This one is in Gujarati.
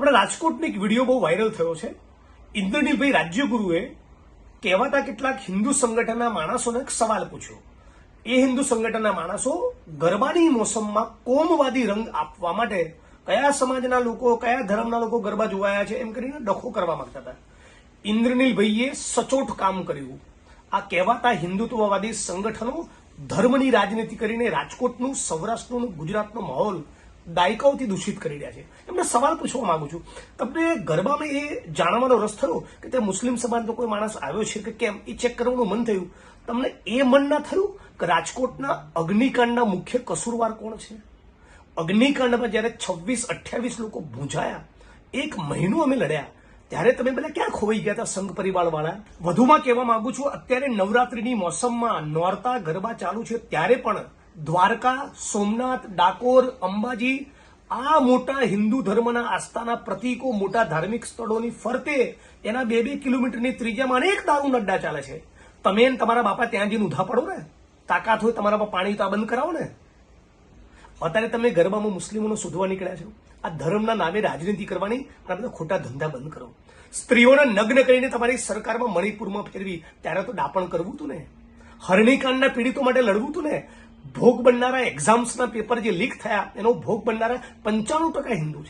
આપણા રાજકોટનો એક વીડિયો બહુ વાયરલ થયો છે. ઇન્દ્રનીલભાઈ રાજ્યગુરુએ કહેવાતા કેટલાક હિન્દુ સંગઠનના માણસોને સવાલ પૂછ્યો. એ હિન્દુ સંગઠનના માણસો ગરબાની મોસમમાં કોમવાદી રંગ આપવા માટે કયા સમાજના લોકો, કયા ધર્મના લોકો ગરબા જોવાયા છે એમ કરીને ડખો કરવા માંગતા હતા. ઇન્દ્રનીલભાઈએ સચોટ કામ કર્યું. આ કહેવાતા હિન્દુત્વવાદી સંગઠનો ધર્મની રાજનીતિ કરીને રાજકોટનું, સૌરાષ્ટ્રનું, ગુજરાતનો માહોલ દાયકાઓથી દૂષિત કરી રહ્યા છે. એમને સવાલ પૂછવા માંગુ છું. તમને ગરબામાં એ જાણવાનો રસ થયો કે તે મુસ્લિમ સમાજનો કોઈ માણસ આવ્યો છે કે કેમ? એ ચેક કરવાનું મન થયું. તમને એ મન ના થયું કે રાજકોટના અગ્નિકાંડના મુખ્ય કસૂરવાર કોણ છે? અગ્નિકાંડમાં જ્યારે છવ્વીસ, અઠ્યાવીસ લોકો ભૂંજાયા, એક મહિનો અમે લડ્યા, ત્યારે તમે બધા ક્યાં ખોવાઈ ગયા હતા સંઘ પરિવાર વાળા વધુમાં કહેવા માંગુ છું, અત્યારે નવરાત્રીની મોસમમાં નોરતા ગરબા ચાલુ છે, ત્યારે પણ દ્વારકા, સોમનાથ, ડાકોર, અંબાજી, આ મોટા હિન્દુ ધર્મના આસ્થાના પ્રતીકો મોટા ધાર્મિક સ્થળોની ફરતે એના બે બે કિલોમીટરની ત્રિજ્યામાં અનેક દારૂ નડ્ડા ચાલે છે. તમે તમારા બાપા ત્યાં જઈને ઉધા પડો ને. તાકાત હોય તમારામાં પાણી તો બંધ કરાવો ને. અત્યારે તમે ગરબામાં મુસ્લિમોને શોધવા નીકળ્યા છો. આ ધર્મના નામે રાજનીતિ કરવાની અને બધા ખોટા ધંધા બંધ કરો. સ્ત્રીઓને નગ્ન કરીને તમારી સરકારમાં મણિપુરમાં ફેરવી, ત્યારે તો ડાપણ કરવું હતું ને. હરણીકાંડના પીડિતો માટે લડવું હતું ને. ભોગ બનનારા એક્ઝામ્સના પેપર જે લીક થયા એનો ભોગ બનનારા પંચાણું ટકા હિન્દુ છે.